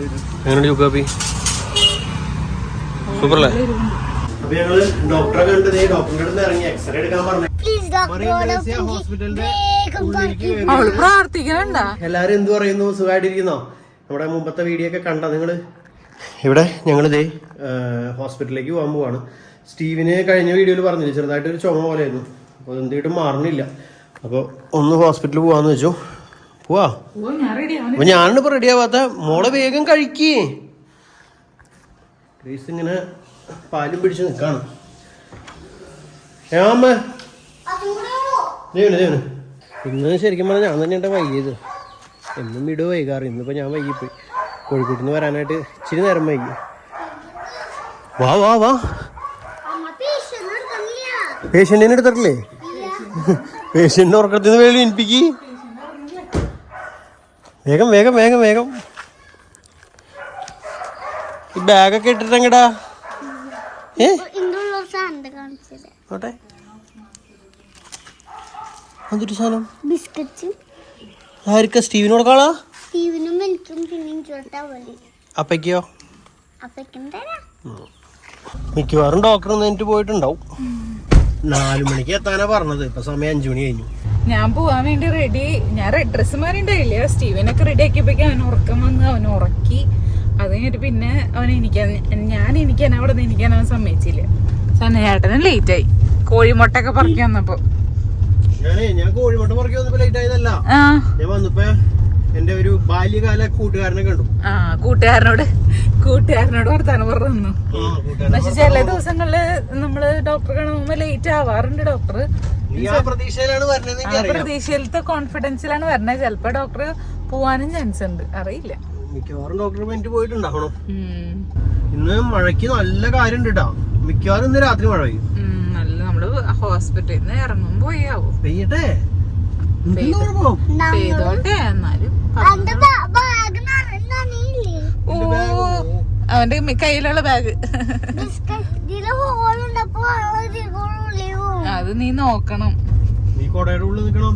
എങ്ങനെയുണ്ട് ചുക്കാപ്പി സൂപ്പറല്ലേ? അപ്പൊ ഞങ്ങൾ ഡോക്ടറെ കണ്ടത് ഡോക്ടറിന്റെ അടുത്ത് ഇറങ്ങി എക്സ്റേ എടുക്കാൻ പറഞ്ഞു. ഹോസ്പിറ്റലിന്റെ പ്രാർത്ഥിക്കണണ്ട? എല്ലാരും എന്ത് പറയുന്നു? സുഖമായിട്ടിരിക്കുന്നോ നമ്മുടെ മുമ്പത്തെ വീഡിയോ ഒക്കെ കണ്ട നിങ്ങൾ? ഇവിടെ ഞങ്ങളിതേ ഹോസ്പിറ്റലിലേക്ക് പോകാൻ പോവാണ്. സ്റ്റീവിന് കഴിഞ്ഞ വീഡിയോയിൽ പറഞ്ഞില്ല ചെറുതായിട്ട് ഒരു ചുമ പോലെയായിരുന്നു. അപ്പോൾ എന്തായിട്ടും മാറണില്ല. അപ്പോൾ ഒന്ന് ഹോസ്പിറ്റലിൽ പോവാന്ന് വെച്ചു. പോവാ അപ്പൊ ഞാനിപ്പോ റെഡി ആവാത്ത മോളെ വേഗം കഴിക്കേ. ഗ്രേസ് ഇങ്ങനെ പാലും പിടിച്ച് നിക്കാണ്. ഏമ്മ ദേവന് ദേവന് ഇന്ന് ശരിക്കും പറഞ്ഞാൽ ഞാൻ തന്നെ എന്റെ വൈകിയത്. എന്നും വീട് വൈകാറ്. ഇന്നിപ്പോൾ ഞാൻ വൈകിപ്പോയി. കോഴിക്കോട്ടിൽ നിന്ന് വരാനായിട്ട് ഇച്ചിരി നേരം വൈകി. വാ വാ വാ. പേഷ്യന്റിനെ എടുത്തിട്ടില്ലേ? പേഷ്യന്റിനെ ഉറക്കത്തിൽ നിന്ന് വേളി എനിപ്പിക്ക് വേഗം വേഗം വേഗം വേഗം. ഈ ബാഗൊക്കെ ഇട്ടിട്ടെങ്കടാ ഏ? ഇന്നുള്ള സാധനം? ബിസ്ക്കറ്റ്. ആർക്കാ? സ്റ്റീവിന് കൊടുക്കാളാ സ്റ്റീവിനും എനിക്കും പിന്നെയും ചോട്ടാ പോലെ അപ്പയ്ക്കോ? തരാം. മിക്കവാറും ഡോക്ടർ എന്നിട്ട് പോയിട്ടുണ്ടാവും. നാലു മണിക്ക് എത്താനാ പറഞ്ഞത്. ഇപ്പൊ സമയം അഞ്ചു മണി കഴിഞ്ഞു. ഞാൻ പോവാൻ വേണ്ടി റെഡി ഞാൻ റെഡ് ഡ്രസ് മാറിണ്ടായില്ല സ്റ്റീവനൊക്കെ റെഡി ആക്കിയപ്പോഴേക്കും അവൻ ഉറക്കം വന്ന് അവൻ ഉറക്കി. അത് കഴിഞ്ഞിട്ട് പിന്നെ അവൻ എനിക്കാൻ ഞാൻ എനിക്കാൻ അവിടെ നിന്ന് എനിക്കാൻ അവൻ സമ്മതിച്ചില്ല. സന്നേട്ടനും ലേറ്റ് ആയി. കോഴിമുട്ടൊക്കെ പറക്കി വന്നപ്പോ. ഞാൻ കോഴിമുട്ട പറക്കി വന്നപ്പോ ലേറ്റ് ആയതല്ല. ആ. ഞാൻ വന്നപ്പോ എന്റെ ഒരു ബാല്യകാല കൂട്ടുകാരനെ കണ്ടു. ആ കൂട്ടുകാരനോട് കൂട്ടുകാരനോട് വർത്താനം പറഞ്ഞു. പക്ഷെ ചില ദിവസങ്ങളിൽ നമ്മൾ ഡോക്ടറെ കാണുമ്പോ ലേറ്റ് ആവാറുണ്ട് ഡോക്ടർ പ്രതീക്ഷയിലത്തെ കോൺഫിഡൻസിലാണ് വരണത് ചിലപ്പോ ഡോക്ടർ പോവാനും ചാൻസ് ഉണ്ട്. അറിയില്ല. മിക്കവാറും ഡോക്ടർ മിനിറ്റ് പോയിട്ടുണ്ടാവണം. ഇന്ന് മഴയ്ക്ക് നല്ല കാര്യം ഉണ്ട് കേട്ടോ മിക്കവാറും ഇന്ന് രാത്രി മഴ പെയ്യും. നല്ല നമ്മൾ ഹോസ്പിറ്റലിൽ നിന്ന് ഇറങ്ങുമ്പോ പോയാവും പെയ്യട്ടെ? ചെയ്തോട്ടെ എന്നാലും ഓ അവന്റെ കയ്യിലുള്ള ബാഗ് അത് നീ നോക്കണം. നീ കൊടയുടെ ഉള്ളിൽ നിൽക്കണം.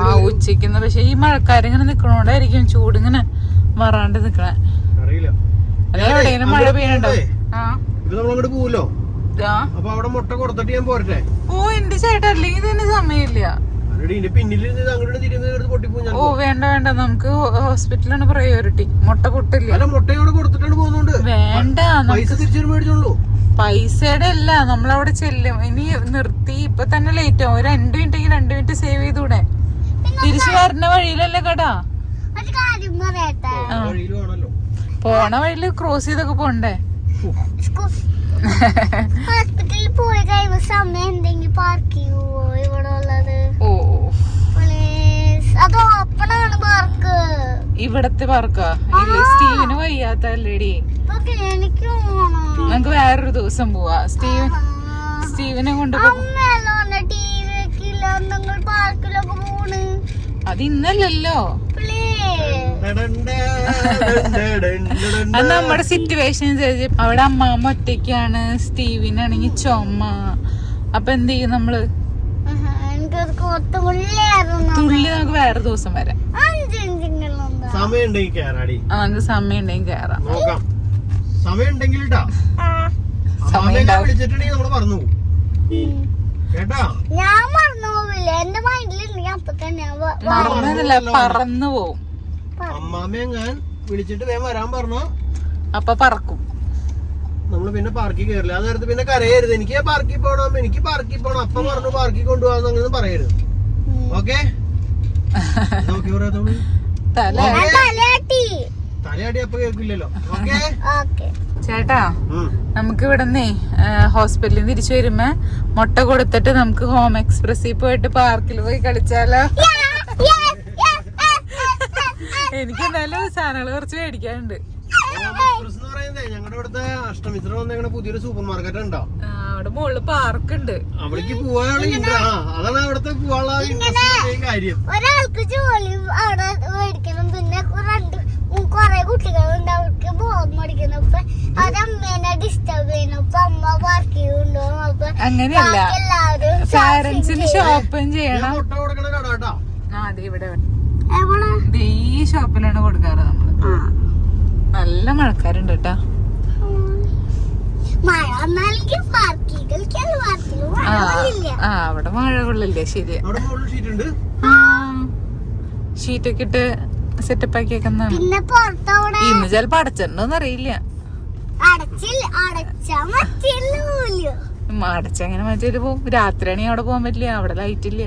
ആ. ഉച്ചയ്ക്കുന്ന പക്ഷെ ഈ മഴക്കാരിങ്ങനെ നിക്കണോണ്ടായിരിക്കും ചൂട് ഇങ്ങനെ മറാണ്ട് നിക്കണേ. അറിയില്ല. അല്ലെ എവിടെയെങ്കിലും മഴ പെയ്യണ്ടോ ആ. ഇപ്പൊ നമ്മളങ്ങോട്ട് പോവല്ലോ. അപ്പൊ അവിടെ മുട്ട കൊടുത്തിട്ട് ഞാൻ പോരട്ടെ? ഓ എന്റെ ചേട്ടാ അല്ലെങ്കിൽ സമയമില്ല. വേണ്ട വേണ്ട നമുക്ക് ഹോസ്പിറ്റലാണ് പ്രയോറിറ്റി മുട്ട പൊട്ടില്ല. വേണ്ട പൈസയുടെ അല്ല നമ്മളവിടെ ചെല്ലും. ഇനി നിർത്തി ഇപ്പൊ തന്നെ ലേറ്റ് ആവും. രണ്ടു മിനിറ്റ് രണ്ടു മിനിറ്റ് സേവ് ചെയ്തൂടെ? തിരിച്ചു വരുന്ന വഴിയിലല്ലേ കടാ പോണ വഴിയിൽ ക്രോസ് ചെയ്തൊക്കെ പോണ്ടേ? ഹോസ്പിറ്റലിൽ പോയി കഴിയുമ്പോ സമയം എന്തെങ്കിലും പാർക്ക് ചെയ്യുവോ? ഇവിടെ ഉള്ളത്. ഓ. പ്ലീസ് അത് ഓപ്പൺ ആണ് പാർക്ക് ഇവിടത്തെ പാർക്കാ സ്റ്റീവിന് പോകണം നമുക്ക് വേറൊരു ദിവസം പോവാ. സ്റ്റീവൻ സ്റ്റീവിനെ കൊണ്ട് അത് അമ്മയല്ലോണ്ട് അത് നമ്മുടെ സിറ്റുവേഷൻ അനുസരിച്ച് അവിടെ അമ്മാമ്മ ഒറ്റയ്ക്കാണ് സ്റ്റീവിനാണെങ്കിൽ ചുമ. അപ്പൊ എന്ത് ചെയ്യും നമ്മൾ? തുള്ളി നമുക്ക് വേറെ ദിവസം വരെ. അഞ്ചിഞ്ചിങ്ങളുണ്ട് സമയം ഉണ്ടെങ്കിൽ കേറാടി. ആ നമുക്ക് നോക്കാം. വിളിച്ചിട്ടുണ്ടെങ്കിൽ നമ്മൾ പറഞ്ഞു കേട്ടാ? ഞാൻ മറന്നു പോവില്ല. എന്റെ അപ്പൊ തന്നെ പറന്നു പോവും. അമ്മാമയെ ഞാൻ വിളിച്ചിട്ട് വേഗം വരാൻ പറഞ്ഞോ? അപ്പൊ പറക്കും. നമ്മൾ പിന്നെ പാർക്കിൽ കയറില്ല ആ നേരത്തെ പിന്നെ കരയരുത്. എനിക്ക് പാർക്കിൽ പോണം എനിക്ക് പാർക്കിൽ പോണം. അപ്പൊ പറഞ്ഞു പാർക്കിൽ കൊണ്ടുപോകാന്ന് അങ്ങനെ പറയരുത്. ഓക്കെ? പറയാത്തോളൂ ഓക്കെ? ഓക്കെ? ചേട്ടാ നമുക്ക് ഇവിടുന്നേ ഹോസ്പിറ്റലിൽ നിന്ന് തിരിച്ചു വരുമ്പോ മുട്ട കൊടുത്തിട്ട് നമുക്ക് ഹോം എക്സ്പ്രസിൽ പോയിട്ട് പാർക്കിൽ പോയി കളിച്ചാലോ? എനിക്ക് എന്തായാലും സാധനങ്ങൾ കുറച്ച് മേടിക്കാനുണ്ട്. ഞങ്ങളുടെ ഇവിടുത്തെ അഷ്ടമിത്ര വന്നേക്കണ പുതിയൊരു സൂപ്പർ മാർക്കറ്റ് ഉണ്ടോ? ആ, അവിടെ പാർക്ക് ഉണ്ട് അവിടേക്ക് പോവാനുള്ള ഇൻട്ര ആ അതാണ് അവിടുത്തെ പോവാനുള്ള ഇൻട്രസ്റ്റ് കാര്യം. ഒരാൾക്ക് ജോലി അവിടെ മേടിക്കണം പിന്നെ രണ്ട് കൊറേ കുട്ടികളുണ്ട് അവർക്ക് ബോധം മേടിക്കണം അപ്പൊ അത് ഡിസ്റ്റർബ് ചെയ്യണം. അപ്പൊ അമ്മ പാർക്ക് ചെയ്യുന്നുണ്ടോ അപ്പൊ അങ്ങനെയല്ല. പാരന്റ്സിന് ഷോപ്പും ചെയ്യണം. അതെ ഇവിടെ. ഈ ഷോപ്പിലാണ് കൊടുക്കാറ് നമ്മൾ. നല്ല മഴക്കാരുണ്ട് കേട്ടാ ആ അവിടെ മഴ കൊള്ളില്ലേ ശരി അവിടെ മുകളിൽ ഷീറ്റ് ഉണ്ട്. ആ ഷീറ്റൊക്കെ ഇട്ട് സെറ്റപ്പ് പുറത്തവിടെ ഇന്ന് ചെലപ്പോ അടച്ചിട്ടുണ്ടോന്ന് അറിയില്ല അടച്ചങ്ങനെ മറ്റേ പോകും രാത്രിയാണെങ്കിൽ അവിടെ പോവാൻ പറ്റില്ല അവിടെ ലൈറ്റ് ഇല്ല.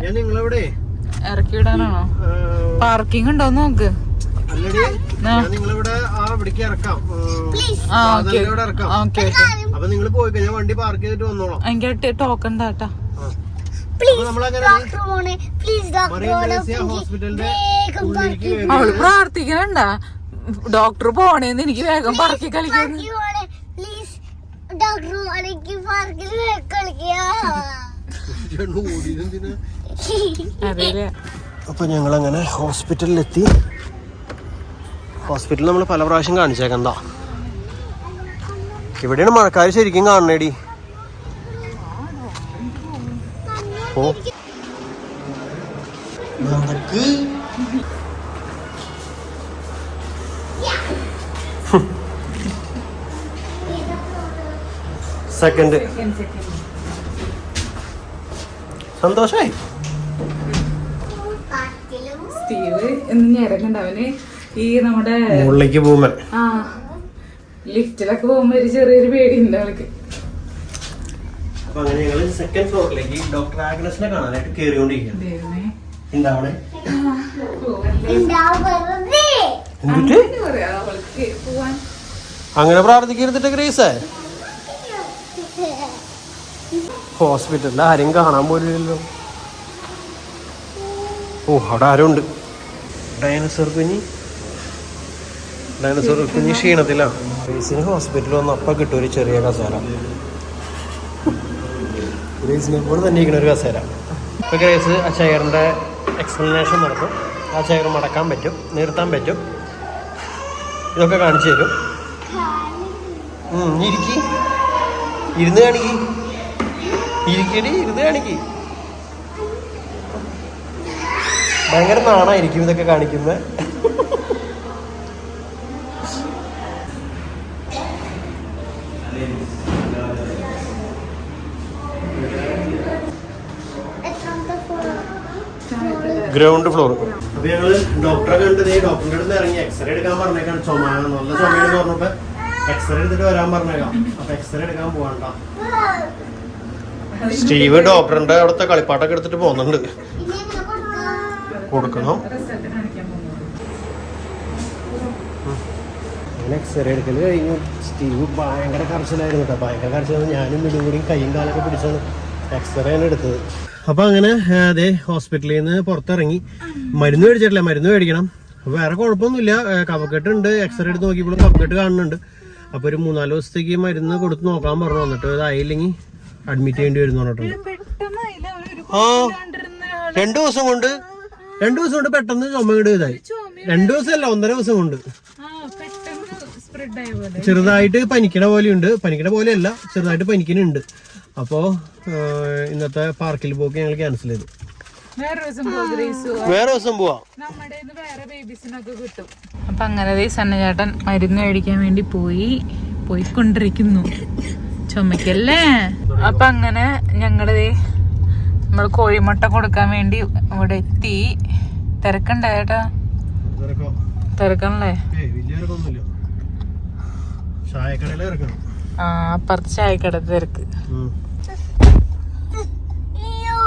ഇറക്കി വിടാനാണോ പാർക്കിംഗ് ഉണ്ടോന്ന് നോക്ക്. അല്ലടി ഞാൻ നിങ്ങളിവിടെ ആ ഇവിടേക്ക് ഇറക്കാം. പ്ലീസ് ആ ഓക്കെ. ഇറക്കാം. Okay okay. നിങ്ങൾ പോയി കഴിഞ്ഞാൽ വണ്ടി പാർക്ക് ചെയ്തിട്ട് വന്നോളാം. എനിക്ക് ടോക്കൺ താട്ടാ. അവൾ പ്രാർത്ഥിക്കണണ്ട. ഡോക്ടർ പോണേന്ന് എനിക്ക് വേഗം പറക്കി കളിക്കുന്നു ഡോക്ടർ കളിക്കുക അപ്പൊ ഞങ്ങൾ അങ്ങനെ ഹോസ്പിറ്റലിൽ എത്തി ഹോസ്പിറ്റലിൽ നമ്മൾ പല പ്രാവശ്യം കാണിച്ചേക്കണ്ട ഇവിടെയാണ് മഴക്കാർ ശരിക്കും കാണണേടി. ഓ. സെക്കൻഡ്. സന്തോഷായി? സ്റ്റീവ് എന്ന് ഞരക്കണ്ട അവന് ഈ നമ്മുടെ മുകളിലേക്ക് പോകുമ്പോ ആ ലിഫ്റ്റിലൊക്കെ പോകുമ്പോ ഒരു ചെറിയൊരു പേടിയുണ്ട് അപ്പൊ അങ്ങനെ ഞങ്ങൾ സെക്കൻഡ് ഫ്ലോറിലേക്ക് ഡോക്ടർ ആഗ്നസിനെ കാണാനായിട്ട്. എന്താണ് അങ്ങനെ പറയാ അവൾക്ക് അങ്ങനെ പ്രാർത്ഥിക്കരുതിട്ട് ഗ്രേസേ? ഹോസ്പിറ്റലിൽ ആരെയും കാണാൻ പോലില്ലല്ലോ. ഓ അവിടെ ആരും ഉണ്ട് ഡൈനസോർ കുഞ്ഞി. ഡയനസോർ കുഞ്ഞി ക്ഷീണത്തിലാണ് ഗ്രേസിന് ഹോസ്പിറ്റലിൽ വന്ന് അപ്പം കിട്ടും ഒരു ചെറിയ കസേര. ഗ്രേസിനെ പോലെ തന്നെ ഇരിക്കുന്ന ഒരു കസേര. ഇപ്പൊ ഗ്രേസ് ആ ചെയറിന്റെ എക്സ്പ്ലനേഷൻ നടത്തും ആ ചെയർ മടക്കാൻ പറ്റും നിർത്താൻ പറ്റും. ഇതൊക്കെ കാണിച്ചു തരും. ഇരിക്കി. ഇരുന്ന് കാണിക്കി. ഇരിക്കടി ഇരുന്ന് കാണിക്കി. ഭയങ്കര നാണായിരിക്കും ഇതൊക്കെ കാണിക്കുന്നത്? ഗ്രൗണ്ട് ഫ്ലോർ അപ്പൊ ഞങ്ങൾ ഡോക്ടറെ കണ്ടത് ഡോക്ടറിന്റെ അടുത്ത് ഇറങ്ങി എക്സ്റേ എടുക്കാൻ പറഞ്ഞേക്കാണ്. ചുമ നല്ല ചുമയെന്ന് പറഞ്ഞപ്പോ എക്സ്റേ എടുത്തിട്ട് വരാൻ പറഞ്ഞേക്കാം. അപ്പൊ എക്സ്റേ എടുക്കാൻ പോകണ്ട സ്റ്റീവ് ഡോക്ടറിന്റെ അവിടുത്തെ കളിപ്പാട്ടൊക്കെ എടുത്തിട്ട് പോകുന്നുണ്ട്? കൊടുക്കണം. റിസൾട്ട് കാണിക്കാൻ പോകുന്നു അങ്ങനെ എക്സ്റേ എടുക്കൽ കഴിഞ്ഞു. സ്റ്റീവ് ഭയങ്കര കരച്ചിലായിരുന്നു കേട്ടോ. ഭയങ്കര കരച്ചിലായിരുന്നു. ഞാനും മിടുകൂടിയും കൈയും കാലൊക്കെ പിടിച്ചാണ് എക്സ്റേ ആണ് എടുത്തത്. അപ്പൊ അങ്ങനെ അതെ ഹോസ്പിറ്റലിൽ നിന്ന് പുറത്തിറങ്ങി. മരുന്ന് മേടിച്ചിട്ടില്ല. മരുന്ന് മേടിക്കണം. അപ്പൊ വേറെ കുഴപ്പമൊന്നുമില്ല. ആ, കഫക്കെട്ട് ഉണ്ട്. എക്സ്റേ എടുത്ത് നോക്കിയപ്പോഴും കഫക്കെട്ട് കാണുന്നുണ്ട്. അപ്പൊ ഒരു മൂന്നാൽ ദിവസത്തേക്ക് മരുന്ന് കൊടുത്ത് നോക്കാൻ പറഞ്ഞു. വന്നിട്ട് അതായില്ലെങ്കിൽ അഡ്മിറ്റ് ചെയ്യേണ്ടി വരും പറഞ്ഞിട്ടുണ്ട്. ആ രണ്ടു ദിവസം കൊണ്ട് രണ്ടു ദിവസം കൊണ്ട് പെട്ടെന്ന് ചുമയുടെ ഇതായി. രണ്ടു ദിവസമല്ല ഒന്നര ദിവസം കൊണ്ട്. ചെറുതായിട്ട് പനിക്കണ പോലെയുണ്ട്. പനിക്കണ പോലെയല്ല ചെറുതായിട്ട് പനിക്കുന്നുണ്ട്. അപ്പോ ഇന്നത്തെ പാർക്കിൽ പോക്ക് ഞങ്ങൾ ക്യാൻസൽ ചെയ്തു. വേറെ ദിവസം പോവാം. അപ്പൊ അങ്ങനെ സന്നചേട്ടൻ മരുന്ന് കഴിക്കാൻ വേണ്ടി പോയി പോയിക്കൊണ്ടിരിക്കുന്നു. ചുമക്കല്ലേ? അപ്പൊ അങ്ങനെ ഞങ്ങളുടെ നമ്മൾ കോഴിമുട്ട കൊടുക്കാൻ വേണ്ടി ഇവിടെ എത്തി. തിരക്കുണ്ടായേട്ടാ. തിരക്കണല്ലേ? ആ അപ്പുറത്ത് ചായക്കട തിരക്ക്. അയ്യോ.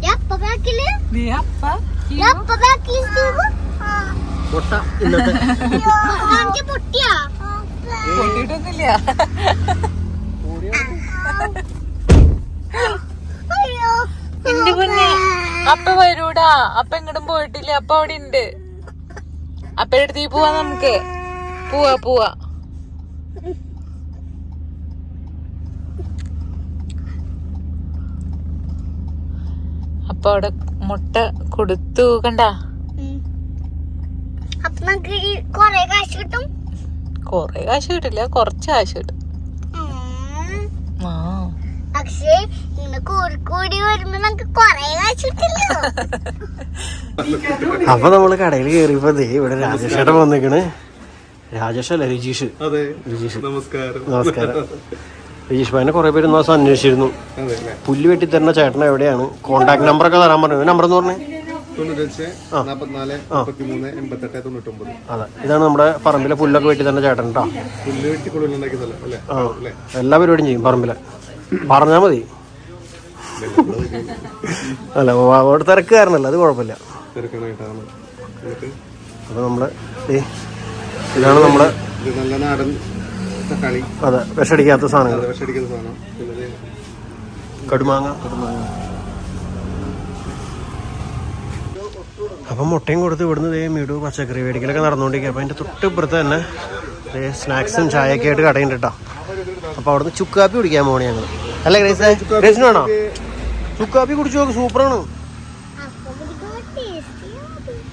ദേ അപ്പ ബാക്കിൽ ദേ അപ്പ ദേ അപ്പ ബാക്കിൽ സ്റ്റീവ്. മുട്ട ഇന്നത്തെ അയ്യോ, കാണിച്ച് പൊട്ടിയാ പൊട്ടിയിട്ടൊന്നുമില്ല അയ്യോ എന്റെ പൊന്നെ അപ്പ വരൂടാ. അപ്പ എങ്ങടും പോയിട്ടില്ല. അപ്പ അവിടെ ഉണ്ട് അപ്പഴടുത്ത് ഈ പോവാ നമുക്ക്. പോവാ പോവാ. അപ്പൊ അവിടെ മുട്ട കൊടുത്തു. കണ്ട? കൊറേ കാശ് കിട്ടും. കൊറേ കാശ് കിട്ടില്ല. കൊറച്ച് കാശ് കിട്ടും. ആ. പക്ഷേ ഇങ്ങനെ കൂടി കൂടി വരുമ്പോ നമുക്ക് കൊറേ കാശ് കിട്ടില്ലോ അപ്പൊ നമ്മൾ കടയിൽ കയറിയപ്പോ ദേ ഇവിടെ രാജേഷേട്ടൻ വന്നിക്കണ് രാജേഷ് അല്ല രജീഷ്? അതെ രജീഷ്. നമസ്കാരം. നമസ്കാരം. രജീഷ് ഭായിനെ കുറെ പേര് ദിവസം അന്വേഷിച്ചിരുന്നു. പുല്ല് വെട്ടി തരുന്ന ചേട്ടൻ എവിടെയാണ്? കോണ്ടാക്ട് നമ്പർ ഒക്കെ തരാൻ പറഞ്ഞു. നമ്പർ എന്ന് പറഞ്ഞേ? അതെ. ഇതാണ് നമ്മുടെ പറമ്പിലെ പുല്ലൊക്കെ വെട്ടി തരുന്ന ചേട്ടൻ കേട്ടോ എല്ലാ പരിപാടിയും ചെയ്യും പറമ്പിലെ. പറഞ്ഞാൽ മതി. അല്ല അവിടെ തിരക്കുകാരനല്ല അത് കുഴപ്പമില്ല. തിരക്കണായിട്ടാണ് എന്നിട്ട്? അപ്പൊ നമ്മൾ ഇതാണ് നമ്മുടെ ഇത് നല്ല നാടൻ തക്കാളി. അതെ വിഷടിക്കാത്ത സാധനങ്ങൾ. വിഷടിക്കുന്ന സാധനം. കടുമാങ്ങ കടുമാങ്ങ. അപ്പം മുട്ടയും കൊടുത്ത് ഇവിടുന്ന് ദേ മീടു പച്ചക്കറി മേടിക്കലൊക്കെ നടന്നുകൊണ്ടിരിക്കുക അപ്പം അതിന്റെ തൊട്ട് ഇപ്പുറത്ത് തന്നെ സ്നാക്സും ചായയൊക്കെ ആയിട്ട് കടയുണ്ട് കേട്ടോ അപ്പോൾ അവിടുന്ന് ചുക്കാപ്പി കുടിക്കാൻ പോകണേ ഞങ്ങൾ അല്ല ഗ്രേസ്? ഗ്രേസിന് വേണോ? ചുക്കാപ്പി കുടിച്ചു നോക്ക് സൂപ്പറാണ്. അപ്പൊ കുടിക്കുമ്പോ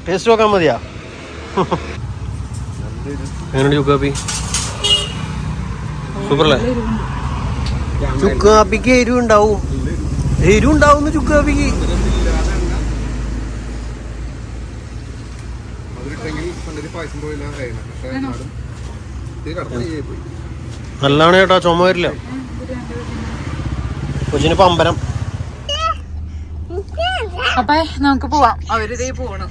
ടേസ്റ്റി നോക്കാൻ മതിയാ. എങ്ങനെയുണ്ട് ചുക്കാപ്പി സൂപ്പറല്ലേ? ചുക്കാപ്പിക്ക് എരിവ് ഉണ്ടാവും. എരിവ് ഉണ്ടാവും ചുക്കാപ്പിക്ക് പായസം പോയില്ല പക്ഷേ നാടും ഇത് കടന്നു പോയി നല്ലതാണ് ചേട്ടാ ചുമ വരില്ല. കൊച്ചിന് പമ്പരം അപ്പൊ നമുക്ക് പോവാം. അവരിതേ പോണം.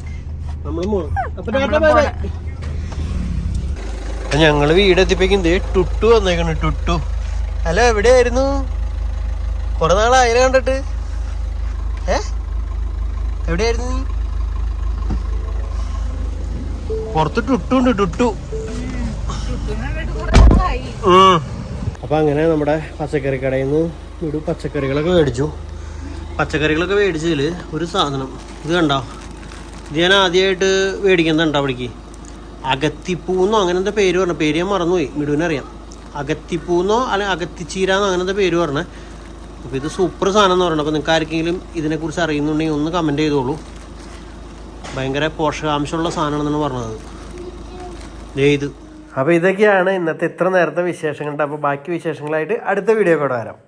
ഞങ്ങൾ വീട് എത്തിപ്പിക്കും. ദേ ടുട്ടു വന്നേക്കണ് ടുട്ടു. ഹലോ എവിടെയായിരുന്നു? കൊറേ നാളായാലും കണ്ടിട്ട്. ഏ? എവിടെയായിരുന്നു നീ? പുറത്ത് ടുട്ടു ഉണ്ട് ടുട്ടു. അപ്പൊ അങ്ങനെ നമ്മുടെ പച്ചക്കറി കടയിൽ നിന്ന് ഒരു പച്ചക്കറികളൊക്കെ മേടിച്ചു. പച്ചക്കറികളൊക്കെ മേടിച്ചതിൽ ഒരു സാധനം. ഇത് കണ്ടോ? ഇത് ഞാൻ ആദ്യമായിട്ട് മേടിക്കുന്നുണ്ടോ അവിടേക്ക്. അകത്തിപ്പൂന്നോ അങ്ങനത്തെ പേര് പറഞ്ഞു? പേര് ഞാൻ മറന്നുപോയി. മിടുവിനറിയാം അകത്തിപ്പൂന്നോ അല്ലെ അകത്തിച്ചീരാന്നോ അങ്ങനത്തെ പേര് പറഞ്ഞു? അപ്പോൾ ഇത് സൂപ്പർ സാധനം എന്ന് പറയുന്നത് അപ്പോൾ നിങ്ങൾക്ക് ആർക്കെങ്കിലും ഇതിനെക്കുറിച്ച് അറിയുന്നുണ്ടെങ്കിൽ ഒന്ന് കമന്റ് ചെയ്തോളൂ. ഭയങ്കര പോഷകാംശമുള്ള സാധനമാണെന്നാണ് പറഞ്ഞത്. ഇത്. അപ്പോൾ ഇതൊക്കെയാണ് ഇന്നത്തെ ഇത്ര നേരത്തെ വിശേഷങ്ങളുണ്ട്. അപ്പോൾ ബാക്കി വിശേഷങ്ങളായിട്ട് അടുത്ത വീഡിയോ കൂടെ വരാം.